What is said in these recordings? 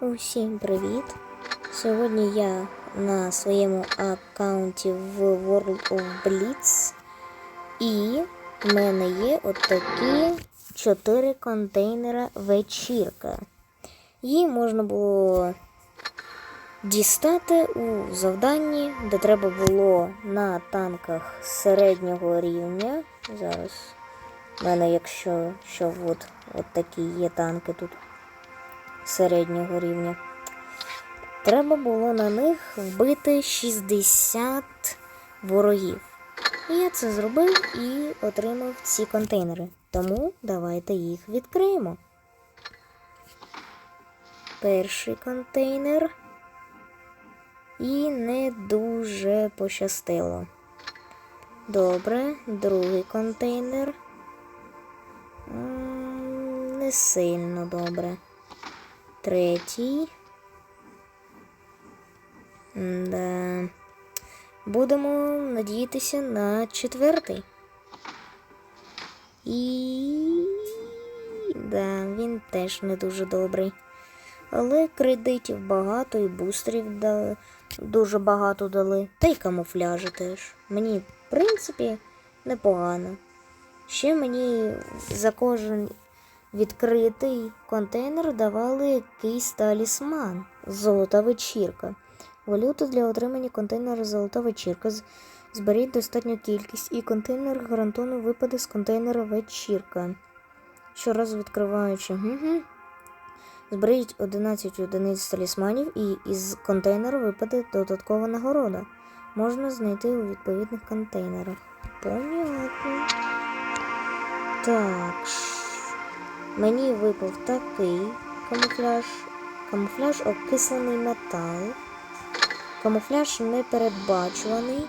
Усім привіт! Сьогодні я на своєму аккаунті в World of Blitz і в мене є отакі 4 контейнера вечірка. Її можна було дістати у завданні, де треба було на танках середнього рівня. Зараз в мене, якщо що, от, от такі є танки тут середнього рівня. Треба було на них вбити 60 ворогів. І я це зробив і отримав ці контейнери. Тому давайте їх відкриємо. Перший контейнер. І не дуже пощастило. Добре, другий контейнер. Не сильно добре. Третій. Да. Будемо надіятися на четвертий. І. Да, він теж не дуже добрий. Але кредитів багато і бустерів да... дуже багато дали. Та й камуфляжі теж. Мені, в принципі, непогано. Ще мені за кожен відкритий контейнер давали якийсь талісман. Золота вечірка. Валюту для отримання контейнера Золота вечірка. Зберіть достатню кількість, і контейнер гарантовано випаде з контейнера вечірка. Щоразу відкриваючи. Угу. Зберіть 11 одиниць талісманів, і із контейнера випаде додаткова нагорода. Можна знайти у відповідних контейнерах. Понятно. Так. Мені випав такий камуфляж. Камуфляж окислений метал. Камуфляж непередбачуваний.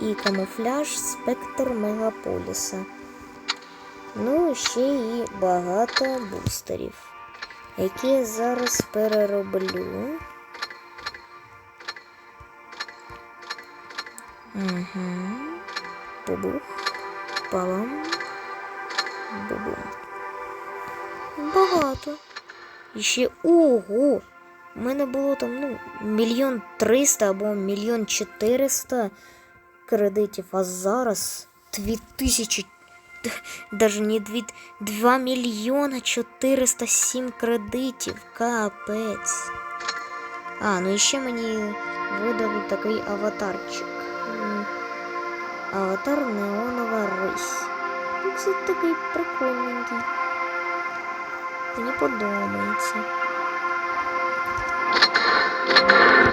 І камуфляж спектр мегаполіса. Ну, ще і багато бустерів, які я зараз перероблю. Угу. Бубух. Палам. Бубум. Багато. І ще ого! У мене було там ну, мільйон триста або мільйон чотириста кредитів, а зараз дві тисячі, навіть не дві, два мільйона чотириста сім кредитів. Капець. А, ну і ще мені видали такий аватарчик. Аватар Неонова Рись. Ну, це такий прикольненький. Мені подобається.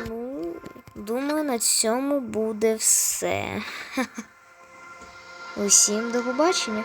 Ну, думаю, на цьому буде все. Усім до побачення.